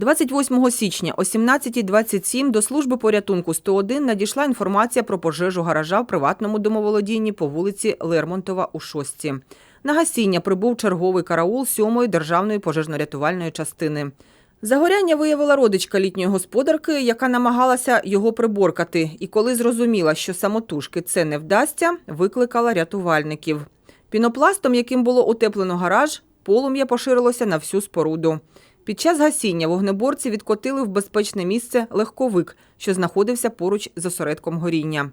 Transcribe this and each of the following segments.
28 січня о 17.27 до служби порятунку 101 надійшла інформація про пожежу гаража в приватному домоволодінні по вулиці Лермонтова у Шостці. На гасіння прибув черговий караул 7-ї державної пожежно-рятувальної частини. Загоряння виявила родичка літньої господарки, яка намагалася його приборкати, і коли зрозуміла, що самотужки це не вдасться, викликала рятувальників. Пінопластом, яким було утеплено гараж, полум'я поширилося на всю споруду. Під час гасіння вогнеборці відкотили в безпечне місце легковик, що знаходився поруч з осередком горіння.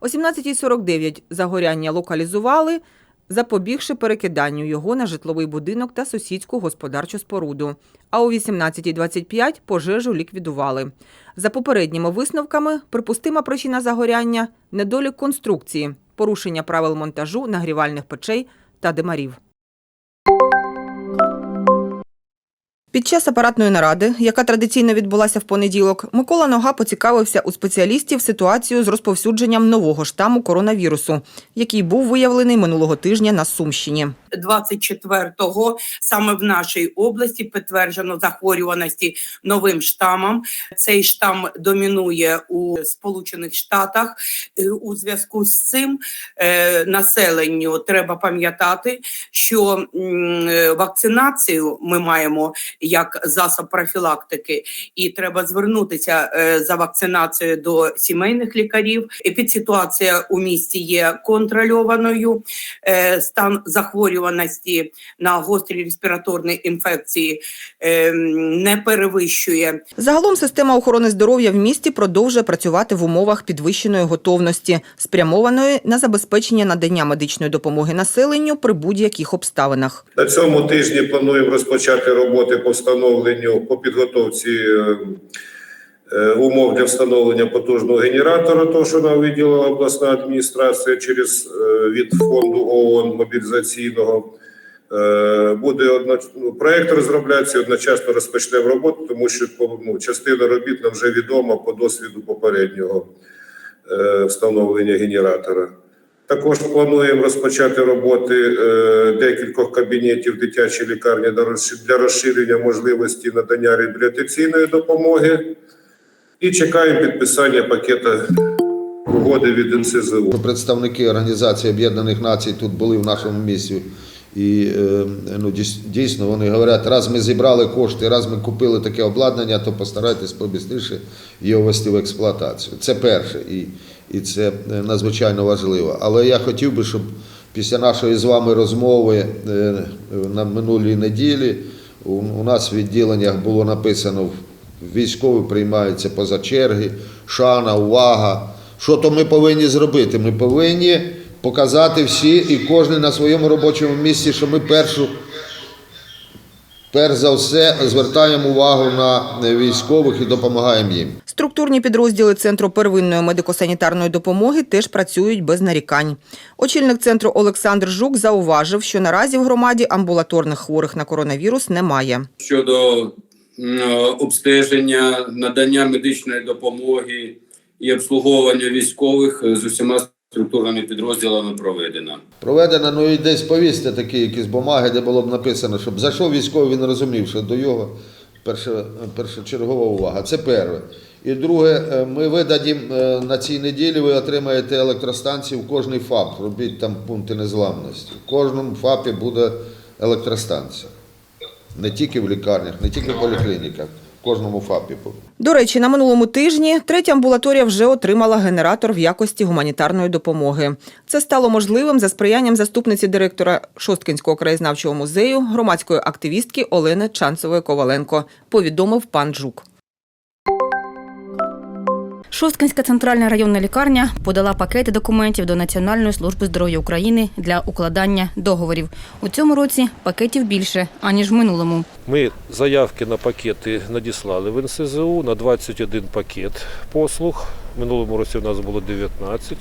О 17.49 загоряння локалізували, запобігши перекиданню його на житловий будинок та сусідську господарчу споруду. А о 18.25 пожежу ліквідували. За попередніми висновками, припустима причина загоряння – недолік конструкції, порушення правил монтажу нагрівальних печей та димарів. Під час апаратної наради, яка традиційно відбулася в понеділок, Микола Нога поцікавився у спеціалістів ситуацію з розповсюдженням нового штаму коронавірусу, який був виявлений минулого тижня на Сумщині. 24-го саме в нашій області підтверджено захворюваності новим штамом. Цей штам домінує у Сполучених Штатах. Е, У зв'язку з цим е, населенню треба пам'ятати, що е, вакцинацію ми маємо як засоб профілактики, і треба звернутися е, за вакцинацією до сімейних лікарів. Епідситуація у місті є контрольованою. Е, Стан захворюваності на гострі респіраторні інфекції е, не перевищує Загалом система охорони здоров'я в місті продовжує працювати в умовах підвищеної готовності, спрямованої на забезпечення надання медичної допомоги населенню при будь-яких обставинах. На цьому тижні плануємо розпочати роботи по встановленню по підготовці е, е, умов для встановлення потужного генератора, того, що нам виділила обласна адміністрація через е, від фонду ООН мобілізаційного. Буде одно, ну, проект розроблятися одночасно розпочнемо роботу, тому що ну, частина робіт нам вже відома по досвіду попереднього встановлення генератора. Також плануємо розпочати роботи е, декількох кабінетів дитячої лікарні для розширення можливості надання реабілітаційної допомоги. І чекаємо підписання пакета угоди від НСЗУ. Представники Організації Об'єднаних Націй тут були в нашому місті. І е, ну, дійсно вони говорять, раз ми зібрали кошти, раз ми купили таке обладнання, то постарайтесь побистріше його ввести в експлуатацію. Це перше, і, і це е, надзвичайно важливо. Але я хотів би, щоб після нашої з вами розмови е, на минулій неділі у, нас в відділеннях було написано військові приймаються поза черги, шана, увага. Що то ми повинні зробити? Ми повинні показати всі і кожен на своєму робочому місці, що ми першу, перш за все звертаємо увагу на військових і допомагаємо їм. Структурні підрозділи Центру первинної медико-санітарної допомоги теж працюють без нарікань. Очільник центру Олександр Жук зауважив, що наразі в громаді амбулаторних хворих на коронавірус немає. щодо обстеження, надання медичної допомоги і обслуговування військових е, з усіма структурними підрозділами проведено. Проведено, ну і десь повісти такі якісь бумаги, де було б написано, щоб зайшов військовий, він розумів, що до його перша, першочергова увага. Це перше. І друге, е, ми видадім е, на цій неділі, ви отримаєте електростанції в кожний ФАП. Робіть там пункти незламності. В кожному ФАПі буде електростанція. Не тільки в лікарнях, не тільки в поліклініках, кожному ФАПі. До речі, на минулому тижні третя амбулаторія вже отримала генератор в якості гуманітарної допомоги. Це стало можливим за сприянням заступниці директора Шосткинського краєзнавчого музею, громадської активістки Олени Чанцевої Коваленко, повідомив пан Жук. Шосткинська центральна районна лікарня подала пакети документів до Національної служби здоров'я України для укладання договорів. У цьому році пакетів більше аніж в минулому. Ми заявки на пакети надіслали в НСЗУ на 21 пакет послуг. В минулому році у нас було 19,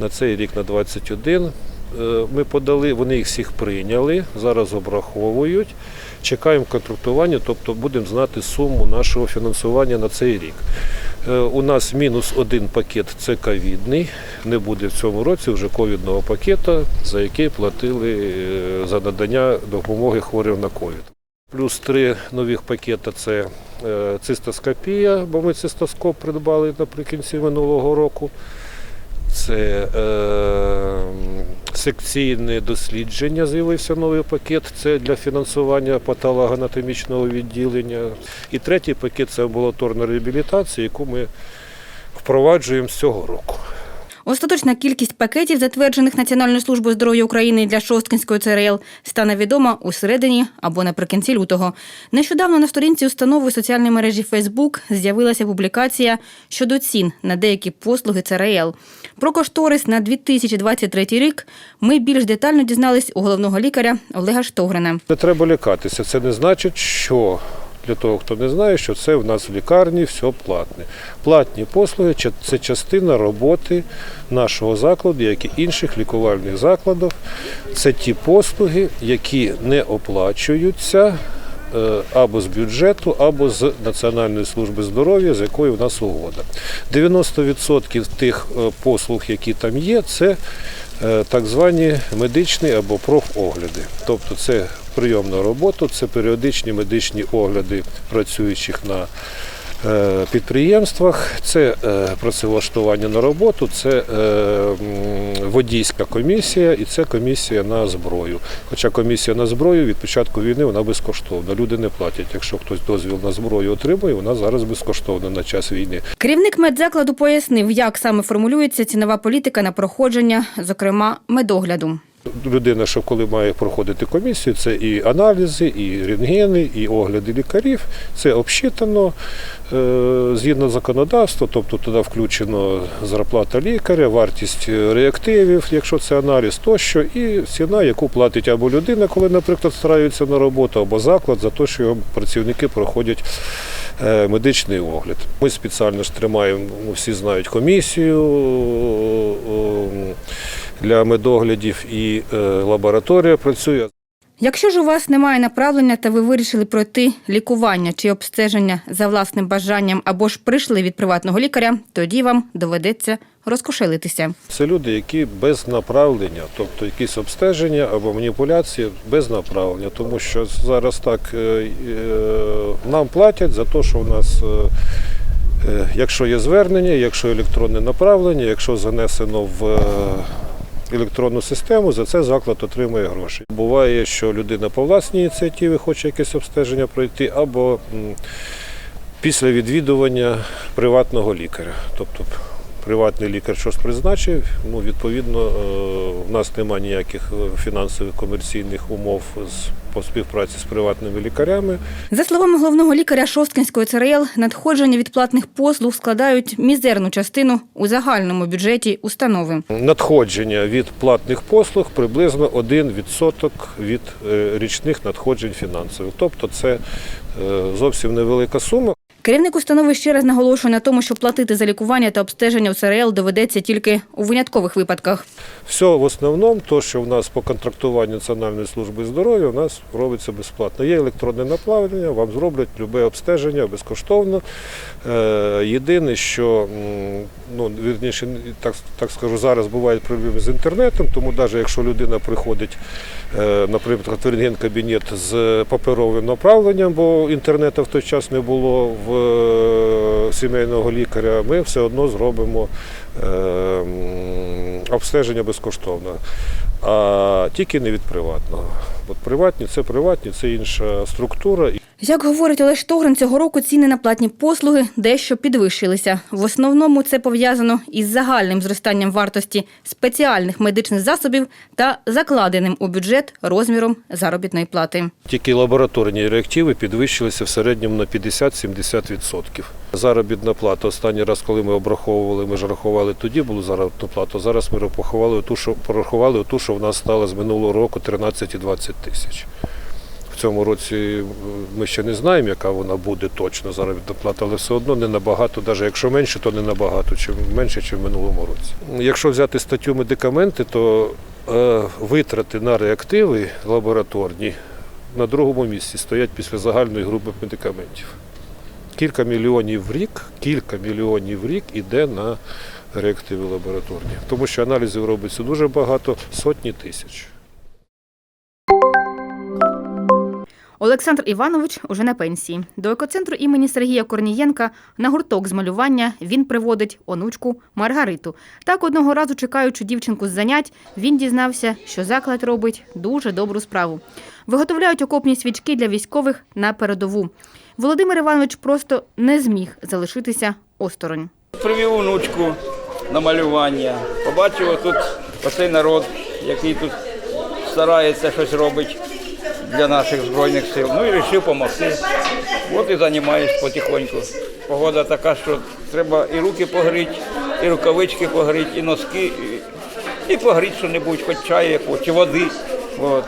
на цей рік на 21. Е, Ми подали, вони їх всіх прийняли, зараз обраховують. Чекаємо контрактування, тобто будемо знати суму нашого фінансування на цей рік. Е, У нас мінус один пакет це ковідний. Не буде в цьому році вже ковідного пакета, за який платили е, за надання допомоги хворим на ковід. Плюс три нових пакета це е, цистоскопія, бо ми цистоскоп придбали наприкінці минулого року. Це секційне дослідження, з'явився новий пакет. Це для фінансування патологоанатомічного відділення. І третій пакет це амбулаторна реабілітація, яку ми впроваджуємо з цього року. Остаточна кількість пакетів, затверджених Національною службою здоров'я України для Шосткинської ЦРЛ, стане відома у середині або наприкінці лютого. Нещодавно на сторінці установи соціальної мережі Facebook з'явилася публікація щодо цін на деякі послуги ЦРЛ. Про кошторис на 2023 рік ми більш детально дізнались у головного лікаря Олега Штогрина. Не треба лякатися. Це не значить, що для того, хто не знає, що це в нас в лікарні все платне. Платні послуги це частина роботи нашого закладу, як і інших лікувальних закладів. Це ті послуги, які не оплачуються. е, Або з бюджету, або з Національної служби здоров'я, з якою в нас угода. 90% тих е, послуг, які там є, це е, так звані медичні або профогляди. Тобто це прийом на роботу, це періодичні медичні огляди працюючих на е, підприємствах, це е, працевлаштування на роботу, це е, водійська комісія і це комісія на зброю. Хоча комісія на зброю від початку війни вона безкоштовна. Люди не платять. Якщо хтось дозвіл на зброю отримує, вона зараз безкоштовна на час війни. Керівник медзакладу пояснив, як саме формулюється цінова політика на проходження, зокрема, медогляду. Людина, що коли має проходити комісію, це і аналізи, і рентгени, і огляди лікарів. Це обсчитано е, згідно законодавства, тобто туди включено зарплата лікаря, вартість реактивів, якщо це аналіз, тощо, і ціна, яку платить або людина, коли, наприклад, стараються на роботу, або заклад за те, що його працівники проходять е, медичний огляд. Ми спеціально ж тримаємо, всі знають комісію. Для медоглядів і е, лабораторія працює. Якщо ж у вас немає направлення та ви вирішили пройти лікування чи обстеження за власним бажанням або ж прийшли від приватного лікаря, тоді вам доведеться розкошелитися. Це люди, які без направлення, тобто якісь обстеження або маніпуляції без направлення, тому що зараз так е, е, нам платять за те, що в нас. Якщо є звернення, якщо електронне направлення, якщо занесено в електронну систему, за це заклад отримує гроші. Буває, що людина по власній ініціативі хоче якесь обстеження пройти, або після відвідування приватного лікаря. Тобто приватний лікар щось призначив, ну, відповідно, е, в нас немає ніяких е, фінансових комерційних умов з, по співпраці з приватними лікарями. За словами головного лікаря Шосткинської ЦРЛ, надходження від платних послуг складають мізерну частину у загальному бюджеті установи. Надходження від платних послуг приблизно 1% від е, річних надходжень фінансових. Тобто це зовсім невелика сума. Керівник установи ще раз наголошує на тому, що платити за лікування та обстеження у ЦРЛ доведеться тільки у виняткових випадках. Все в основному, то, що в нас по контрактуванню Національної служби здоров'я, у нас робиться безплатно. Є електронне направлення, вам зроблять любе обстеження безкоштовно. Е, єдине, що ну, вірніше, так, так скажу, зараз бувають проблеми з інтернетом, тому навіть якщо людина приходить, е, наприклад, в рентген-кабінет з паперовим направленням, бо інтернету в той час не було в сімейного лікаря, ми все одно зробимо е, обстеження безкоштовно, а тільки не від приватного. От приватні це приватні, це інша структура. Як говорить Олег Штогрин, цього року ціни на платні послуги дещо підвищилися. В основному це пов'язано із загальним зростанням вартості спеціальних медичних засобів та закладеним у бюджет розміром заробітної плати. Тільки лабораторні реактиви підвищилися в середньому на 50-70%. Заробітна плата. Останній раз, коли ми обраховували, ми ж рахували тоді було заробітну плату. Зараз ми порахували ту, що порахували ту, що в нас стало з минулого року 13 і 20 тисяч. В цьому році е, ми ще не знаємо, яка вона буде точно заробітна плата, але все одно не набагато, навіть якщо менше, то не набагато, чим менше, ніж в минулому році. Якщо взяти статтю медикаменти, то е, витрати на реактиви лабораторні на другому місці стоять після загальної групи медикаментів. Кілька мільйонів в рік, кілька мільйонів в рік іде на реактиви лабораторні. Тому що аналізів робиться дуже багато, сотні тисяч. Олександр Іванович уже на пенсії. До екоцентру імені Сергія Корнієнка на гурток з малювання він приводить онучку Маргариту. Так одного разу, чекаючи дівчинку з занять, він дізнався, що заклад робить дуже добру справу. Виготовляють окопні свічки для військових на передову. Володимир Іванович просто не зміг залишитися осторонь. Привів онучку на малювання. Побачив тут оцей народ, який тут старається щось робить для наших Збройних сил. Ну і вирішив допомогти. От і займаюсь потихоньку. Погода така, що треба і руки погріти, і рукавички погріти, і носки, і, і погріти що-небудь, хоч чаю якого, чи води. От.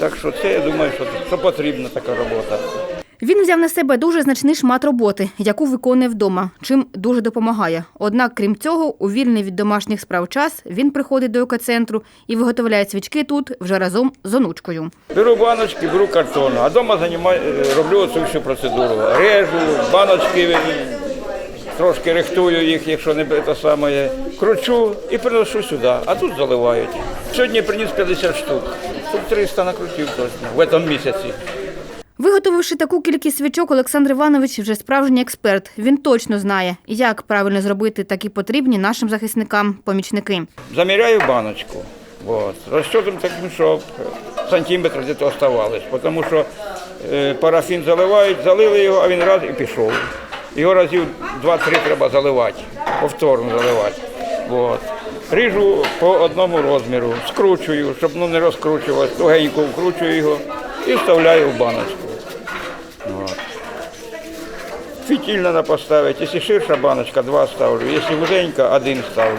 Так що це, я думаю, що, що потрібна така робота. Він взяв на себе дуже значний шмат роботи, яку виконує вдома, чим дуже допомагає. Однак, крім цього, у вільний від домашніх справ час він приходить до екоцентру і виготовляє свічки тут вже разом з онучкою. Беру баночки, беру картон, а вдома займаю, роблю цю всю процедуру. Режу, баночки е, трошки рихтую їх, якщо не те саме, кручу і приношу сюди, а тут заливають. Сьогодні приніс 50 штук, тут 300 накрутив точно в цьому місяці. Виготовивши таку кількість свічок, Олександр Іванович вже справжній експерт. Він точно знає, як правильно зробити такі потрібні нашим захисникам помічники. Заміряю баночку. Вот. Розчетом таким, щоб сантиметр десь оставалось. Тому що е, парафін заливають, залили його, а він раз і пішов. Його разів 2-3 треба заливати, повторно заливати. Вот. Ріжу по одному розміру, скручую, щоб ну, не розкручувалось, тугенько вкручую його і вставляю в баночку. Вот. Фітіль треба поставити. Якщо ширша баночка, два ставлю. Якщо вузенька, один ставлю.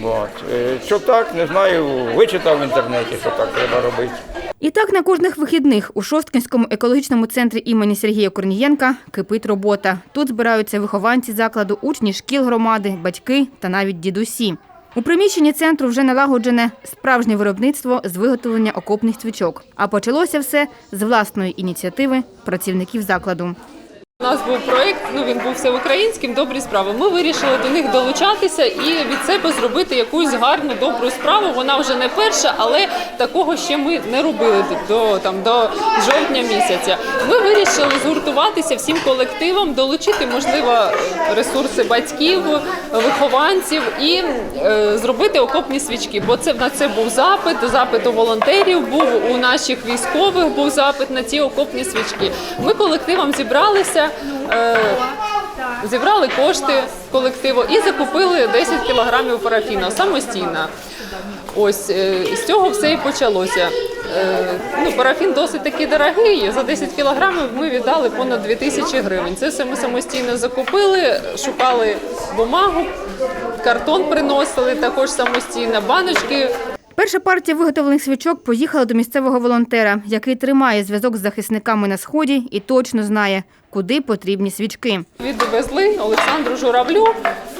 Вот. Е, Що так, не знаю, вичитав в інтернеті, що так треба робити. І так на кожних вихідних у Шосткинському екологічному центрі імені Сергія Корнієнка кипить робота. Тут збираються вихованці закладу, учні шкіл громади, батьки та навіть дідусі. У приміщенні центру вже налагоджене справжнє виробництво з виготовлення окопних свічок. А почалося все з власної ініціативи працівників закладу. У нас був проєкт, ну він був всеукраїнським, добрі справи. Ми вирішили до них долучатися і від себе зробити якусь гарну добру справу. Вона вже не перша, але такого ще ми не робили до там до жовтня місяця. Ми вирішили згуртуватися всім колективом, долучити можливо ресурси батьків, вихованців і е, зробити окопні свічки. Бо це на це був запит, запит у волонтерів, був у наших військових був запит на ці окопні свічки. Ми колективом зібралися. Е, Зібрали кошти колективу і закупили 10 кілограмів парафіну самостійно. Ось е, з цього все і почалося. Е, Ну, парафін досить таки дорогий. За 10 кілограмів ми віддали понад 2 тисячі гривень. Це все ми самостійно закупили, шукали бумагу, картон приносили також самостійно, баночки Перша партія виготовлених свічок поїхала до місцевого волонтера, який тримає зв'язок з захисниками на сході і точно знає, куди потрібні свічки. Відвезли Олександру Журавлю,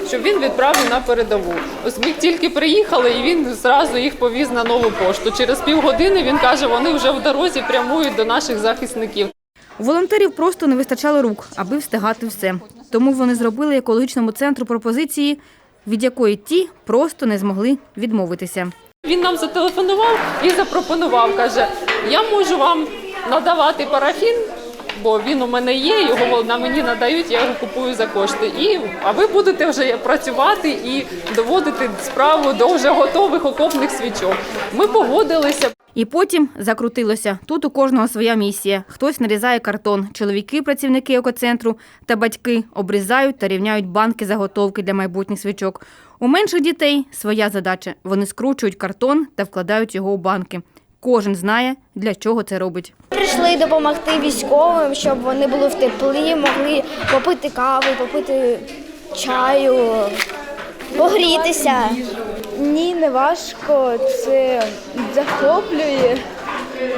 щоб він відправив на передову. Ось ми тільки приїхали, і він зразу їх повіз на нову пошту. Через півгодини він каже, вони вже в дорозі прямують до наших захисників. У волонтерів просто не вистачало рук, аби встигати все. Тому вони зробили екологічному центру пропозиції, від якої ті просто не змогли відмовитися. Він нам зателефонував і запропонував. каже: я можу вам надавати парафін. Бо він у мене є, його на мені надають, я його купую за кошти. І а ви будете вже працювати і доводити справу до вже готових окопних свічок. Ми погодилися. І потім закрутилося. Тут у кожного своя місія. Хтось нарізає картон. Чоловіки, працівники екоцентру та батьки обрізають та рівняють банки заготовки для майбутніх свічок. У менших дітей своя задача. Вони скручують картон та вкладають його у банки. Кожен знає, для чого це робить. Прийшли допомогти військовим, щоб вони були в теплі, могли попити кави, попити чаю, погрітися. Ні, не важко, це захоплює.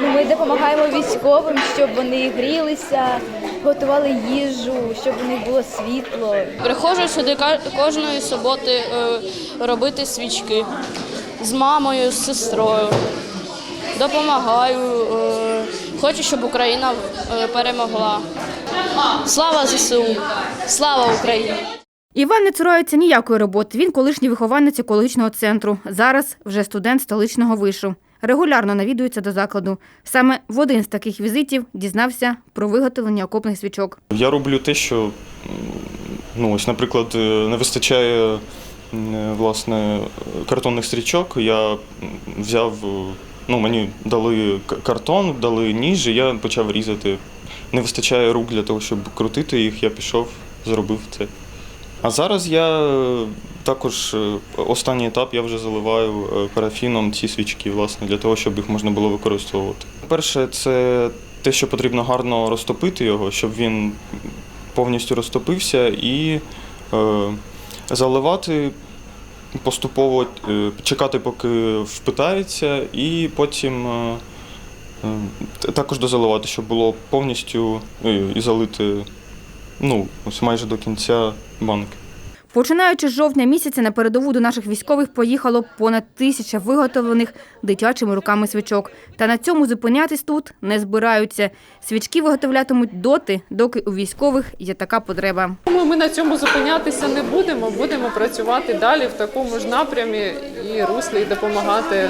Ну, Ми допомагаємо військовим, щоб вони грілися, готували їжу, щоб у них було світло. Приходжу сюди кожної суботи е, робити свічки з мамою, з сестрою. Допомагаю. Хочу, щоб Україна е, перемогла. Слава ЗСУ! Слава Україні! Іван не цурається ніякої роботи. Він колишній вихованець екологічного центру. Зараз вже студент столичного вишу. Регулярно навідується до закладу. Саме в один з таких візитів дізнався про виготовлення окопних свічок. Я роблю те, що ну ось, наприклад, е, не вистачає е, власне картонних стрічок. Я взяв, ну мені дали картон, дали ніж, і я почав різати. Не вистачає рук для того, щоб крутити їх. Я пішов, зробив це. А зараз я е, також е, останній етап я вже заливаю е, парафіном ці свічки, власне, для того, щоб їх можна було використовувати. Перше, це те, що потрібно гарно розтопити його, щоб він повністю розтопився, і е, заливати поступово, е, чекати, поки впитається, і потім е, е, також дозаливати, щоб було повністю і залити ну, майже до кінця банки. Починаючи з жовтня місяця на передову до наших військових поїхало понад тисяча виготовлених дитячими руками свічок. Та на цьому зупинятись тут не збираються. Свічки виготовлятимуть доти, доки у військових є така потреба. Ми на цьому зупинятися не будемо. Будемо працювати далі в такому ж напрямі і руслі і допомагати